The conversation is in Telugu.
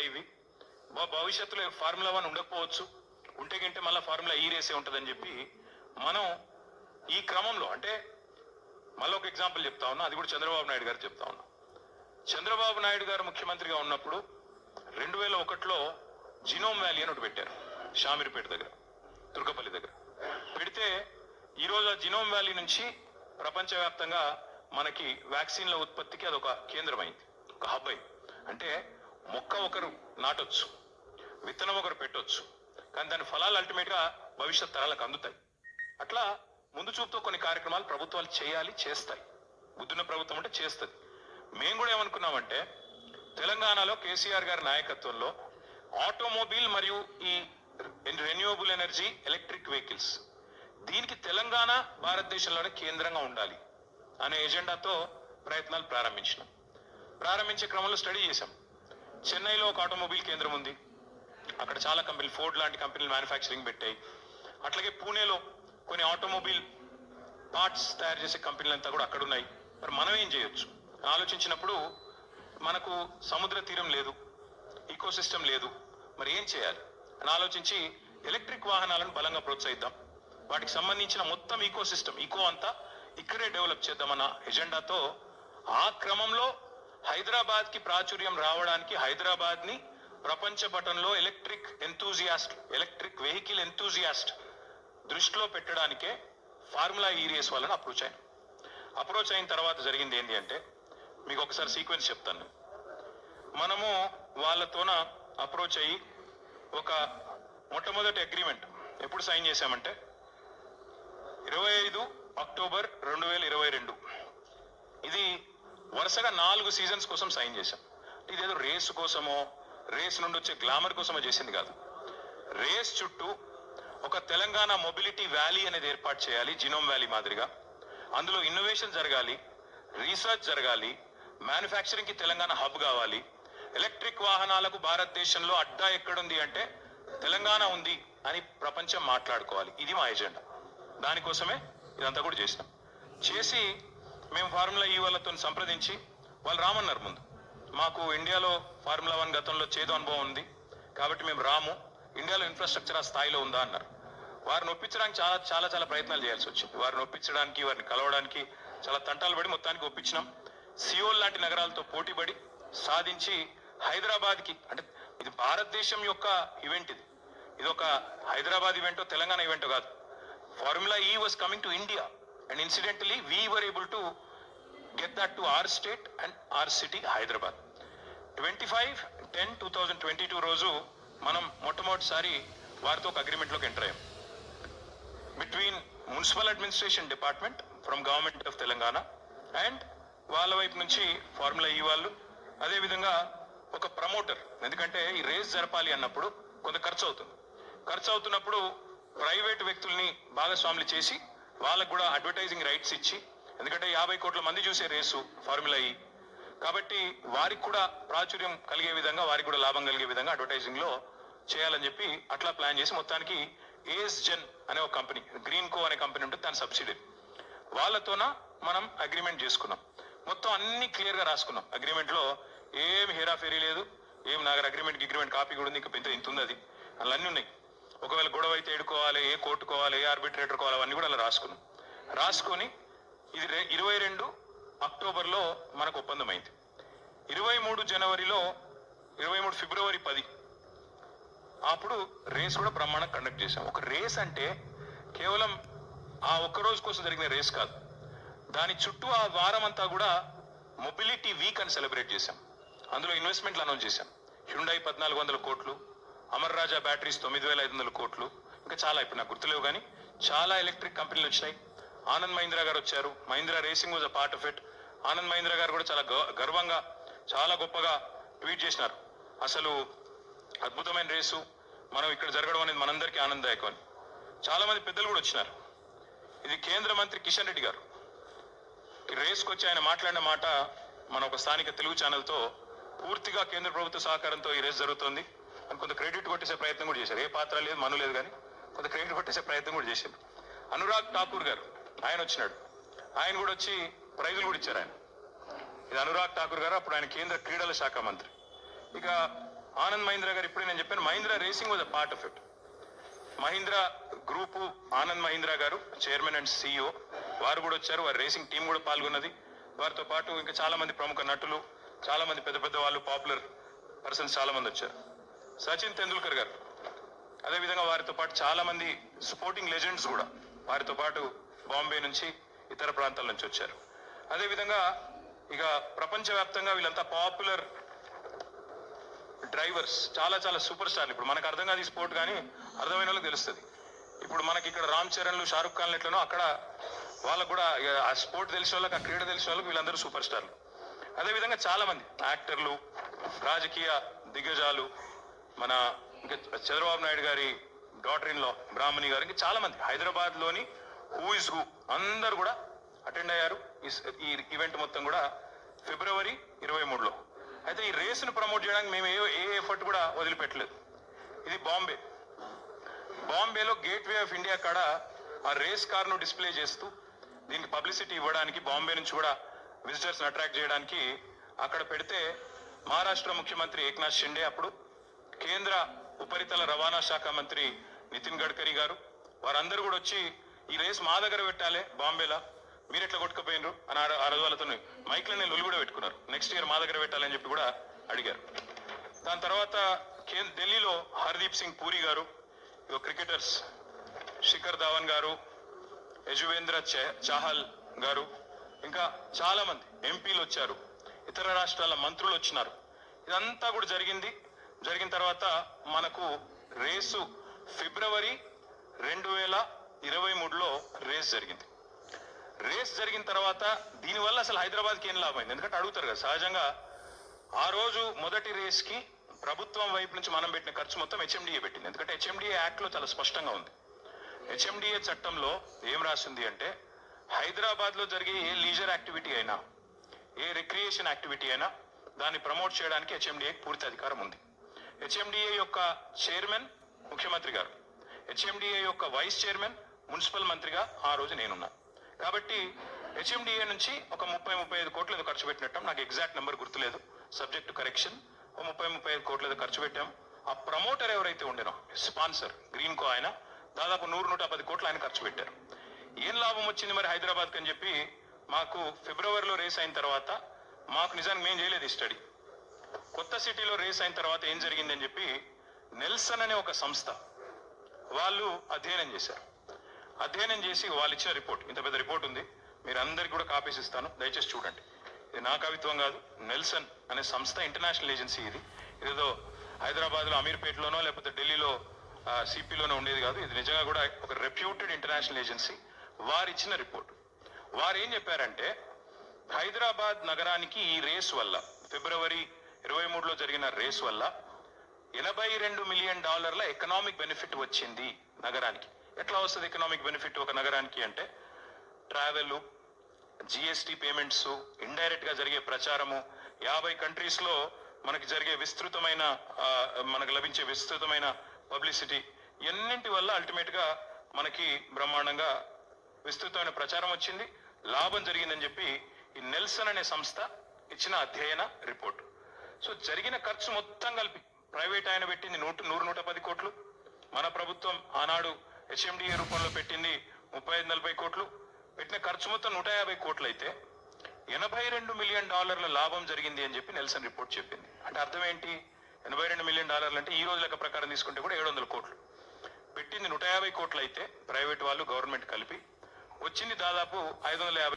ఇవి. భవిష్యత్తులో ఫార్ములా వన్ ఉండకపోవచ్చు. ఉంటే గింటే మళ్ళీ ఫార్ములా ఈ రేసే ఉంటుందని చెప్పి మనం ఈ క్రమంలో అంటే మళ్ళీ ఒక ఎగ్జాంపుల్ చెప్తా ఉన్నా అది కూడా చంద్రబాబు నాయుడు గారు చెప్తా ఉన్నా. చంద్రబాబు నాయుడు గారు ముఖ్యమంత్రిగా ఉన్నప్పుడు రెండు వేల ఒకటిలో జినోమ్ వ్యాలీ అని ఒకటి పెట్టారు షామీర్పేట దగ్గర తుర్కపల్లి దగ్గర. పెడితే ఈరోజు ఆ జినోమ్ వ్యాలీ నుంచి ప్రపంచవ్యాప్తంగా మనకి వ్యాక్సిన్ల ఉత్పత్తికి అదొక కేంద్రమైంది ఒక హబ్ అయింది. అంటే మొక్క ఒకరు నాటొచ్చు విత్తనం ఒకరు పెట్టొచ్చు. కానీ దాని ఫలాలు అల్టిమేట్గా భవిష్యత్ తరాలకు అందుతాయి. అట్లా ముందు చూపుతో కొన్ని కార్యక్రమాలు ప్రభుత్వాలు చేయాలి చేస్తాయి. బుద్ధున్న ప్రభుత్వం అంటే చేస్తుంది. మేము కూడా ఏమనుకున్నామంటే తెలంగాణలో కేసీఆర్ గారి నాయకత్వంలో ఆటోమొబైల్ మరియు ఈ రెన్యూవబుల్ ఎనర్జీ ఎలక్ట్రిక్ వెహికల్స్ దీనికి తెలంగాణ భారతదేశంలోనే కేంద్రంగా ఉండాలి అనే ఎజెండాతో ప్రయత్నాలు ప్రారంభించినాం. ప్రారంభించే క్రమంలో స్టడీ చేశాం. చెన్నైలో ఒక ఆటోమొబైల్ కేంద్రం ఉంది. అక్కడ చాలా కంపెనీలు ఫోర్డ్ లాంటి కంపెనీలు మ్యానుఫ్యాక్చరింగ్ పెట్టాయి. అట్లాగే పూణేలో కొన్ని ఆటోమొబైల్ పార్ట్స్ తయారు చేసే కంపెనీలు అంతా కూడా అక్కడ ఉన్నాయి మరి మనం ఏం చేయొచ్చు? ఆలోచించినప్పుడు మనకు సముద్ర తీరం లేదు ఈకోసిస్టమ్ లేదు. మరి ఏం చేయాలి? అని ఆలోచించి ఎలక్ట్రిక్ వాహనాలను బలంగా ప్రోత్సహిద్దాం. వాటికి సంబంధించిన మొత్తం ఈకోసిస్టమ్ ఈకో అంతా ఇక్కడే డెవలప్ చేద్దామన్న ఎజెండాతో ఆ క్రమంలో హైదరాబాద్కి ప్రాచుర్యం రావడానికి హైదరాబాద్ని ప్రపంచ పటంలో electric enthusiast electric vehicle enthusiast దృష్టిలో పెట్టడానికే ఫార్ములా ఈ రేస్ వాళ్ళని అప్రోచ్ అయ్యాను అప్రోచ్ అయిన తర్వాత జరిగింది ఏంటి అంటే మీకు ఒకసారి సీక్వెన్స్ చెప్తాను. మనము వాళ్ళతోన అప్రోచ్ అయ్యి ఒక మొట్టమొదటి అగ్రిమెంట్ ఎప్పుడు సైన్ చేశామంటే ఇరవై ఐదు అక్టోబర్ రెండు వేల ఇరవై రెండు. ఇది వరుసగా నాలుగు సీజన్స్ కోసం సైన్ చేశాం. ఇదేదో రేస్ కోసమో రేస్ నుండి వచ్చే గ్లామర్ కోసమో చేసింది కాదు. రేస్ చుట్టూ ఒక తెలంగాణ మొబిలిటీ వ్యాలీ అనేది ఏర్పాటు చేయాలి జినోమ్ వ్యాలీ మాదిరిగా. అందులో ఇన్నోవేషన్ జరగాలి రీసెర్చ్ జరగాలి మ్యానుఫ్యాక్చరింగ్కి తెలంగాణ హబ్ కావాలి. ఎలక్ట్రిక్ వాహనాలకు భారతదేశంలో అడ్డా ఎక్కడుంది అంటే తెలంగాణ ఉంది అని ప్రపంచం మాట్లాడుకోవాలి. ఇది మా ఎజెండా. దానికోసమే ఇదంతా కూడా చేసినాం. చేసి మేము ఫార్ములా e ఈ వాళ్ళతో సంప్రదించి వాళ్ళు రామన్నారు ముందు. మాకు ఇండియాలో ఫార్ములా వన్ గతంలో చేదు అనుభవం ఉంది. కాబట్టి మేము రాము. ఇండియాలో ఇన్ఫ్రాస్ట్రక్చర్ ఆ స్థాయిలో ఉందా అన్నారు. వారిని ఒప్పించడానికి చాలా చాలా చాలా ప్రయత్నాలు చేయాల్సి వచ్చింది. వారిని ఒప్పించడానికి వారిని కలవడానికి చాలా తంటాలు పడి మొత్తానికి ఒప్పించినాం. సియోల్ లాంటి నగరాలతో పోటీపడి సాధించి హైదరాబాద్కి అంటే ఇది భారతదేశం యొక్క ఈవెంట్ ఇది. ఇది ఒక హైదరాబాద్ ఈవెంటో తెలంగాణ ఈవెంటో కాదు. Formula E was coming to India and incidentally we were able to get that to our state and our city Hyderabad twenty five ten two thousand twenty two రోజు మనం మొట్టమొదటిసారి వారితో ఒక అగ్రిమెంట్లోకి ఎంటర్ అయ్యాం. Between municipal administration department from government of Telangana and వాళ్ళ వైపు నుంచి ఫార్ములా ఈ e వాళ్ళు అదేవిధంగా ఒక ప్రమోటర్ ఎందుకంటే ఈ రేస్ జరపాలి అన్నప్పుడు కొంత ఖర్చు అవుతుంది. ఖర్చు అవుతున్నప్పుడు ప్రైవేట్ వ్యక్తుల్ని భాగస్వాములు చేసి వాళ్ళకు కూడా అడ్వర్టైజింగ్ రైట్స్ ఇచ్చి ఎందుకంటే యాభై కోట్ల మంది చూసే రేసు ఫార్ములా ఈ e. కాబట్టి వారికి కూడా ప్రాచుర్యం కలిగే విధంగా వారికి కూడా లాభం కలిగే విధంగా అడ్వర్టైజింగ్లో చేయాలని చెప్పి అట్లా ప్లాన్ చేసి మొత్తానికి ఏఎస్ జెన్ అనే ఒక కంపెనీ గ్రీన్ కో అనే కంపెనీ ఉంటుంది దాని సబ్సిడీ వాళ్ళతోన మనం అగ్రిమెంట్ చేసుకున్నాం. మొత్తం అన్ని క్లియర్గా రాసుకున్నాం. అగ్రిమెంట్లో ఏం హేరాఫేరీ లేదు ఏం నాగర్ అగ్రిమెంట్ అగ్రిమెంట్ కాపీ కూడా ఉంది ఇంకా పెద్ద ఇంత ఉంది అది. అందులో ఉన్నాయి. ఒకవేళ గొడవ అయితే ఏడుకోవాలి ఏ కోర్టుకోవాలి ఏ ఆర్బిట్రేటర్ కోవాలి అవన్నీ కూడా అలా రాసుకున్నాం. రాసుకొని ఇది ఇరవై రెండు అక్టోబర్లో మనకు ఒప్పందం అయింది ఇరవై మూడు జనవరిలో ఇరవై మూడు ఫిబ్రవరి పది అప్పుడు రేస్ కూడా బ్రహ్మాండం కండక్ట్ చేశాం. ఒక రేస్ అంటే కేవలం ఆ ఒక్క రోజు కోసం జరిగిన రేస్ కాదు. దాని చుట్టూ ఆ వారం అంతా కూడా మొబిలిటీ వీక్ అని సెలబ్రేట్ చేశాం. అందులో ఇన్వెస్ట్మెంట్లు అనౌన్స్ చేశాం. హ్యుండై పద్నాలుగు వందల కోట్లు అమర్ రాజా బ్యాటరీస్ తొమ్మిది వేల ఐదు వందల కోట్లు. ఇంకా చాలా ఇప్పుడు నాకు గుర్తులేవు కానీ చాలా ఎలక్ట్రిక్ కంపెనీలు వచ్చినాయి. ఆనంద్ మహీంద్రా గారు వచ్చారు. Mahindra Racing was a part of it. Anand Mahindra garu కూడా చాలా గ- గర్వంగా చాలా గొప్పగా ట్వీట్ చేసినారు. అసలు అద్భుతమైన రేసు. మనం ఇక్కడ జరగడం అనేది మనందరికీ ఆనందదాయకం అని. చాలా మంది పెద్దలు కూడా వచ్చినారు. ఇది కేంద్ర మంత్రి కిషన్ రెడ్డి గారు. ఈ రేస్కి వచ్చి ఆయన మాట్లాడిన మాట మన ఒక స్థానిక తెలుగు ఛానల్తో పూర్తిగా కేంద్ర ప్రభుత్వ సహకారంతో ఈ రేస్ జరుగుతోంది. కొంత క్రెడిట్ కొట్టేసే ప్రయత్నం కూడా చేశారు. ఏ పాత్ర లేదు మను లేదు కానీ కొంత క్రెడిట్ కొట్టేసే ప్రయత్నం కూడా చేశారు. అనురాగ్ ఠాకూర్ గారు ఆయన వచ్చినాడు. ఆయన కూడా వచ్చి ప్రైజులు కూడా ఇచ్చారు ఆయన. ఇది అనురాగ్ ఠాకూర్ గారు అప్పుడు ఆయన కేంద్ర క్రీడల శాఖ మంత్రి. ఇక ఆనంద్ మహీంద్రా గారు ఇప్పుడే నేను చెప్పాను Mahindra Racing was a part of it Mahindra group Anand Mahindra garu chairman and CEO వారు కూడా వచ్చారు వారి రేసింగ్ టీం కూడా పాల్గొన్నది. వారితో పాటు ఇంకా చాలా మంది ప్రముఖ నటులు చాలా మంది పెద్ద పెద్ద వాళ్ళు పాపులర్ పర్సన్స్ చాలా మంది వచ్చారు. సచిన్ తెండూల్కర్ గారు. అదేవిధంగా వారితో పాటు చాలా మంది స్పోర్టింగ్ లెజెండ్స్ కూడా వారితో పాటు బాంబే నుంచి ఇతర ప్రాంతాల నుంచి వచ్చారు. అదేవిధంగా ఇక ప్రపంచవ్యాప్తంగా వీళ్ళంతా పాపులర్ డ్రైవర్స్ చాలా చాలా సూపర్ స్టార్లు. ఇప్పుడు మనకు అర్థం కాదు ఈ స్పోర్ట్ కానీ అర్థమైన వాళ్ళకి తెలుస్తుంది. ఇప్పుడు మనకి ఇక్కడ రామ్ చరణ్లు షారుఖ్ ఖాన్ ఎట్లనో అక్కడ వాళ్ళకు కూడా ఆ స్పోర్ట్ తెలిసిన వాళ్ళకి ఆ క్రీడ తెలిసిన వాళ్ళకి వీళ్ళందరూ సూపర్ స్టార్లు. అదేవిధంగా చాలా మంది యాక్టర్లు రాజకీయ దిగ్గజాలు మన ఇంకా చంద్రబాబు నాయుడు గారి డాటర్ ఇన్లో బ్రాహ్మణి గారు ఇంకా చాలా మంది. హైదరాబాద్లోని హూ ఇస్ హూ అందరు కూడా అటెండ్ అయ్యారు. ఈ- ఈవెంట్ మొత్తం కూడా ఫిబ్రవరి ఇరవై మూడులో. అయితే ఈ రేసును ప్రమోట్ చేయడానికి మేము ఏ ఏ ఎఫర్ట్ కూడా వదిలిపెట్టలేదు. ఇది బాంబే. బాంబేలో గేట్ వే ఆఫ్ ఇండియా కాడ ఆ రేస్ కార్ను డిస్ప్లే చేస్తూ దీనికి పబ్లిసిటీ ఇవ్వడానికి బాంబే నుంచి కూడా విజిటర్స్ని అట్రాక్ట్ చేయడానికి అక్కడ పెడితే మహారాష్ట్ర ముఖ్యమంత్రి ఏక్నాథ్ షిండే అప్పుడు కేంద్ర ఉపరితల రవాణా శాఖ మంత్రి నితిన్ గడ్కరీ గారు. వారందరూ కూడా వచ్చి ఈ రేస్ మా దగ్గర పెట్టాలి బాంబేలా. మీరు ఎట్లా కొట్టుకుపోయినరు? అని ఆ ఆ రోజు వాళ్ళతో మైక్లో నేను కూడా పెట్టుకున్నారు. నెక్స్ట్ ఇయర్ మా దగ్గర పెట్టాలని చెప్పి కూడా అడిగారు. దాని తర్వాత కేంద్ర ఢిల్లీలో హర్దీప్ సింగ్ పూరి గారు క్రికెటర్స్ శిఖర్ ధావన్ గారు యజువేంద్ర చాహల్ గారు ఇంకా చాలా మంది ఎంపీలు వచ్చారు. ఇతర రాష్ట్రాల మంత్రులు వచ్చినారు. ఇదంతా కూడా జరిగింది. జరిగిన తర్వాత మనకు రేసు ఫిబ్రవరి రెండు వేల ఇరవై మూడులో రేస్ జరిగింది. రేస్ జరిగిన తర్వాత దీనివల్ల అసలు హైదరాబాద్కి ఏం లాభం అయింది ఎందుకంటే అడుగుతారు కదా సహజంగా ఆ రోజు మొదటి రేస్కి ప్రభుత్వం వైపు నుంచి మనం పెట్టిన ఖర్చు మొత్తం హెచ్ఎండిఏ పెట్టింది. ఎందుకంటే హెచ్ఎండిఏ యాక్ట్లో చాలా స్పష్టంగా ఉంది. హెచ్ఎండిఏ చట్టంలో ఏం రాసింది అంటే హైదరాబాద్లో జరిగే ఏ లీజర్ యాక్టివిటీ అయినా ఏ రిక్రియేషన్ యాక్టివిటీ అయినా దాన్ని ప్రమోట్ చేయడానికి హెచ్ఎండిఏకి పూర్తి అధికారం ఉంది. హెచ్ఎండిఏ యొక్క చైర్మన్ ముఖ్యమంత్రి గారు. హెచ్ఎండిఏ యొక్క వైస్ చైర్మన్ మున్సిపల్ మంత్రిగా ఆ రోజు నేనున్నా. కాబట్టి హెచ్ఎండిఏ నుంచి ఒక ముప్పై ముప్పై ఐదు కోట్లు ఏదో ఖర్చు పెట్టినట్టాం నాకు ఎగ్జాక్ట్ నెంబర్ గుర్తులేదు. సబ్జెక్ట్ కరెక్షన్ ఒక ముప్పై ముప్పై ఐదు కోట్లు ఏదో ఖర్చు పెట్టాం. ఆ ప్రమోటర్ ఎవరైతే ఉండేనో స్పాన్సర్ గ్రీన్ కో ఆయన దాదాపు నూరు నూట పది కోట్లు ఆయన ఖర్చు పెట్టారు. ఏం లాభం వచ్చింది మరి హైదరాబాద్కి అని చెప్పి మాకు ఫిబ్రవరిలో రేస్ అయిన తర్వాత మాకు నిజానికి మేము చేయలేదు ఈ స్టడీ. సిటీలో రేస్ అయిన తర్వాత ఏం జరిగిందని చెప్పి నెల్సన్ అనే ఒక సంస్థ వాళ్ళు అధ్యయనం చేశారు. అధ్యయనం చేసి వాళ్ళు ఇచ్చిన రిపోర్ట్ ఇంత పెద్ద రిపోర్ట్ ఉంది. మీరు అందరికి కూడా కాపీస్ ఇస్తాను. దయచేసి చూడండి. ఇది నా కవిత్వం కాదు. నెల్సన్ అనే సంస్థ ఇంటర్నేషనల్ ఏజెన్సీ ఇది. ఇదేదో హైదరాబాద్లో అమీర్పేటలోనో లేకపోతే ఢిల్లీలో సిపిలోనో ఉండేది కాదు. ఇది నిజంగా కూడా ఒక రెప్యూటెడ్ ఇంటర్నేషనల్ ఏజెన్సీ వారు ఇచ్చిన రిపోర్ట్ వారు ఏం చెప్పారంటే హైదరాబాద్ నగరానికి ఈ రేస్ వల్ల ఫిబ్రవరి ఇరవై మూడులో జరిగిన రేస్ వల్ల ఎనభై రెండు మిలియన్ డాలర్ల ఎకనామిక్ బెనిఫిట్ వచ్చింది నగరానికి. ఎట్లా వస్తుంది ఎకనామిక్ బెనిఫిట్ ఒక నగరానికి అంటే ట్రావెల్ జిఎస్టి పేమెంట్స్ ఇండైరెక్ట్గా జరిగే ప్రచారము యాభై కంట్రీస్లో మనకి జరిగే విస్తృతమైన మనకు లభించే విస్తృతమైన పబ్లిసిటీ ఎన్నింటి వల్ల అల్టిమేట్గా మనకి బ్రహ్మాండంగా విస్తృతమైన ప్రచారం వచ్చింది. లాభం జరిగిందని చెప్పి ఈ నెల్సన్ అనే సంస్థ ఇచ్చిన అధ్యయన రిపోర్టు. సో జరిగిన ఖర్చు మొత్తం కలిపి ప్రైవేట్ ఆయన పెట్టింది నూట నూరు నూట పది కోట్లు. మన ప్రభుత్వం ఆనాడు హెచ్ఎండిఏ రూపంలో పెట్టింది ముప్పై ఐదు నలభై కోట్లు. పెట్టిన ఖర్చు మొత్తం నూట యాభై కోట్లు అయితే ఎనభై రెండు మిలియన్ డాలర్ల లాభం జరిగింది అని చెప్పి నెల్సన్ రిపోర్ట్ చెప్పింది. అంటే అర్థం ఏంటి? ఎనభై రెండు మిలియన్ డాలర్లు అంటే ఈ రోజు లెక్క ప్రకారం తీసుకుంటే కూడా ఏడు వందల కోట్లు. పెట్టింది నూట యాభై కోట్లు అయితే ప్రైవేట్ వాళ్ళు గవర్నమెంట్ కలిపి వచ్చింది దాదాపు ఐదు వందల యాభై